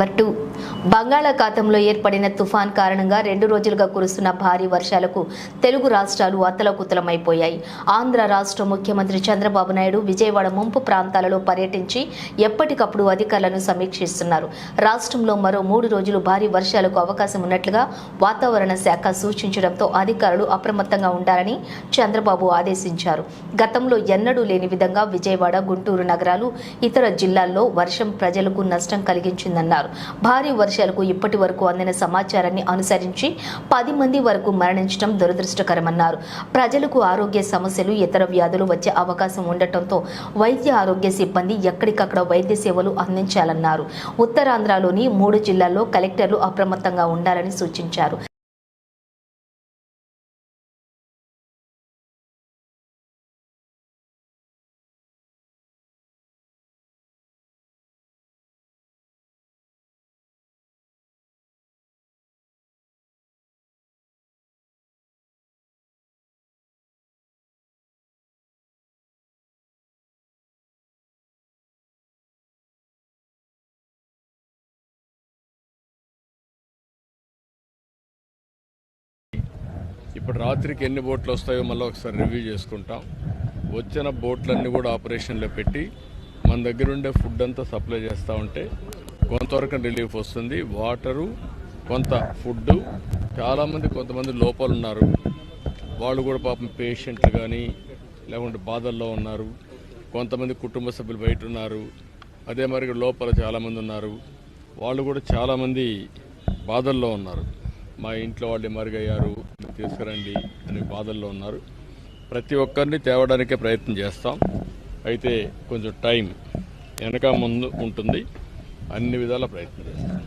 Number two బంగాళాఖాతంలో ఏర్పడిన తుఫాన్ కారణంగా రెండు రోజులుగా కురుస్తున్న భారీ వర్షాలకు తెలుగు రాష్ట్రాలు అతలకుతలమైపోయాయి. ఆంధ్ర రాష్ట్ర ముఖ్యమంత్రి చంద్రబాబు నాయుడు విజయవాడ ముంపు ప్రాంతాలలో పర్యటించి ఎప్పటికప్పుడు అధికారులను సమీక్షిస్తున్నారు. రాష్ట్రంలో మరో మూడు రోజులు భారీ వర్షాలకు అవకాశం ఉన్నట్లుగా వాతావరణ శాఖ సూచించడంతో అధికారులు అప్రమత్తంగా ఉండాలని చంద్రబాబు ఆదేశించారు. గతంలో ఎన్నడూ లేని విధంగా విజయవాడ గుంటూరు నగరాలు ఇతర జిల్లాల్లో వర్షం ప్రజలకు నష్టం కలిగించిందన్నారు. భారీ వర్షాలకు ఇప్పటి వరకు అందిన సమాచారాన్ని అనుసరించి పది మంది వరకు మరణించడం దురదృష్టకరమన్నారు. ప్రజలకు ఆరోగ్య సమస్యలు ఇతర వ్యాధులు వచ్చే అవకాశం ఉండటంతో వైద్య ఆరోగ్య సిబ్బంది ఎక్కడికక్కడ వైద్య సేవలు అందించాలన్నారు. ఉత్తరాంధ్రలోని మూడు జిల్లాల్లో కలెక్టర్లు అప్రమత్తంగా ఉండాలని సూచించారు. ఇప్పుడు రాత్రికి ఎన్ని బోట్లు వస్తాయో మళ్ళీ ఒకసారి రివ్యూ చేసుకుంటాం. వచ్చిన బోట్లన్నీ కూడా ఆపరేషన్లో పెట్టి మన దగ్గర ఉండే ఫుడ్ అంతా సప్లై చేస్తూ ఉంటే కొంతవరకు రిలీఫ్ వస్తుంది. వాటరు కొంత ఫుడ్ చాలామంది కొంతమంది లోపాలు ఉన్నారు. వాళ్ళు కూడా పాపం పేషెంట్లు కానీ లేకుంటే బాధల్లో ఉన్నారు. కొంతమంది కుటుంబ సభ్యులు బయట ఉన్నారు. అదే మరి లోపల చాలామంది ఉన్నారు. వాళ్ళు కూడా చాలామంది బాధల్లో ఉన్నారు. మా ఇంట్లో వాళ్ళు మరుగయ్యారు తీసుకురండి అనే బాధల్లో ఉన్నారు. ప్రతి ఒక్కరిని తేవడానికే ప్రయత్నం చేస్తాం. అయితే కొంచెం టైం వెనక ముందు ఉంటుంది. అన్ని విధాల ప్రయత్నం చేస్తాం?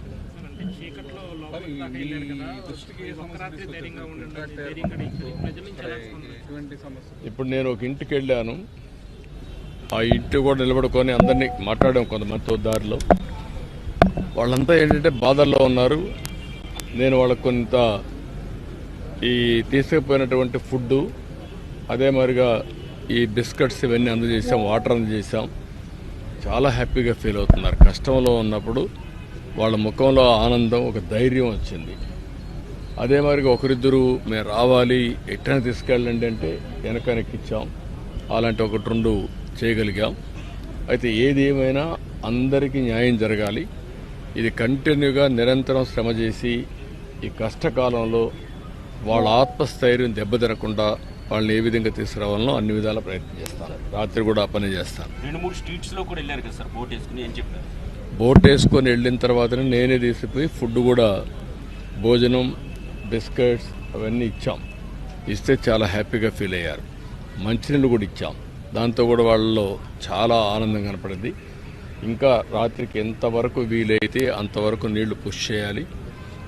ఇప్పుడు నేను ఒక ఇంటికి వెళ్ళాను. ఆ ఇంటి కూడా నిలబడుకొని అందరినీ మాట్లాడాం కొంతమందితో దారిలో. వాళ్ళంతా ఏంటంటే బాధల్లో ఉన్నారు. నేను వాళ్ళకు కొంత ఈ తీసుకుపోయినటువంటి ఫుడ్ అదే మరిగా ఈ బిస్కెట్స్ ఇవన్నీ అందజేసాం వాటర్ అందజేసాం. చాలా హ్యాపీగా ఫీల్ అవుతున్నారు. కష్టంలో ఉన్నప్పుడు వాళ్ళ ముఖంలో ఆనందం ఒక ధైర్యం వచ్చింది. అదే మరిగా ఒకరిద్దరు మేము రావాలి ఎట్టని తీసుకెళ్ళండి అంటే వెనకనెక్కిచ్చాం అలాంటి ఒకటి రెండు చేయగలిగాం. అయితే ఏది ఏమైనా అందరికీ న్యాయం జరగాలి. ఇది కంటిన్యూగా నిరంతరం శ్రమ చేసి ఈ కష్టకాలంలో వాళ్ళ ఆత్మస్థైర్యం దెబ్బతినకుండా వాళ్ళని ఏ విధంగా తీసుకురావాలనో అన్ని విధాల ప్రయత్నం చేస్తాను. రాత్రి కూడా పని చేస్తాను. రెండు మూడు స్ట్రీట్స్లో కూడా వెళ్ళారు కదా సార్ బోట్ వేసుకుని ఏం చెప్పారు? బోట్ వేసుకొని వెళ్ళిన తర్వాతనే నేనే తీసిపోయి ఫుడ్ కూడా భోజనం బిస్కెట్స్ అవన్నీ ఇచ్చాం. ఇస్తే చాలా హ్యాపీగా ఫీల్ అయ్యారు. మంచినీళ్ళు కూడా ఇచ్చాం. దాంతో కూడా వాళ్ళలో చాలా ఆనందం కనపడింది. ఇంకా రాత్రికి ఎంతవరకు వీలైతే అంతవరకు నీళ్ళు పుష్ చేయాలి.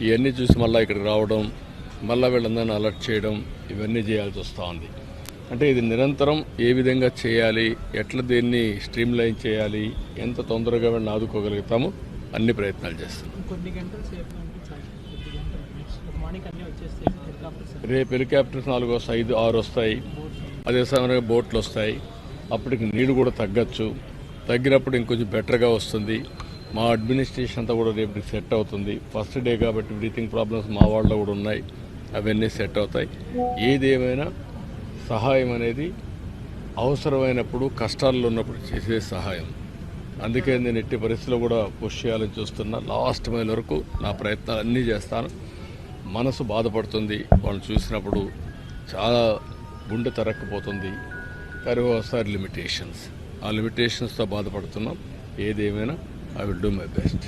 ఇవన్నీ చూసి మళ్ళీ ఇక్కడికి రావడం మళ్ళీ వీళ్ళందరినీ అలర్ట్ చేయడం ఇవన్నీ చేయాల్సి వస్తూ ఉంది. అంటే ఇది నిరంతరం ఏ విధంగా చేయాలి ఎట్లా దీన్ని స్ట్రీమ్ లైన్ చేయాలి ఎంత తొందరగా వీళ్ళని ఆదుకోగలుగుతామో అన్ని ప్రయత్నాలు చేస్తాం. రేపు హెలికాప్టర్స్ నాలుగు వస్తాయి ఐదు ఆరు వస్తాయి. అదే సమయంలో బోట్లు వస్తాయి. అప్పటికి నీళ్ళు కూడా తగ్గచ్చు. తగ్గినప్పుడు ఇంకొంచెం బెటర్గా వస్తుంది. మా అడ్మినిస్ట్రేషన్ అంతా కూడా రేపు సెట్ అవుతుంది. ఫస్ట్ డే కాబట్టి బ్రీతింగ్ ప్రాబ్లమ్స్ మా వాళ్ళలో కూడా ఉన్నాయి. అవన్నీ సెట్ అవుతాయి. ఏది ఏమైనా సహాయం అనేది అవసరమైనప్పుడు కష్టాల్లో ఉన్నప్పుడు చేసే సహాయం. అందుకే నేను ఎట్టి పరిస్థితుల్లో కూడా పుష్ చేయాలని చూస్తున్నా. లాస్ట్ మైల్ వరకు నా ప్రయత్నాలు అన్నీ చేస్తాను. మనసు బాధపడుతుంది. వాళ్ళని చూసినప్పుడు చాలా గుండె తరక్కపోతుంది. కానీ ఒకసారి లిమిటేషన్స్ ఆ లిమిటేషన్స్తో బాధపడుతున్నాం. ఏదేమైనా I will do my best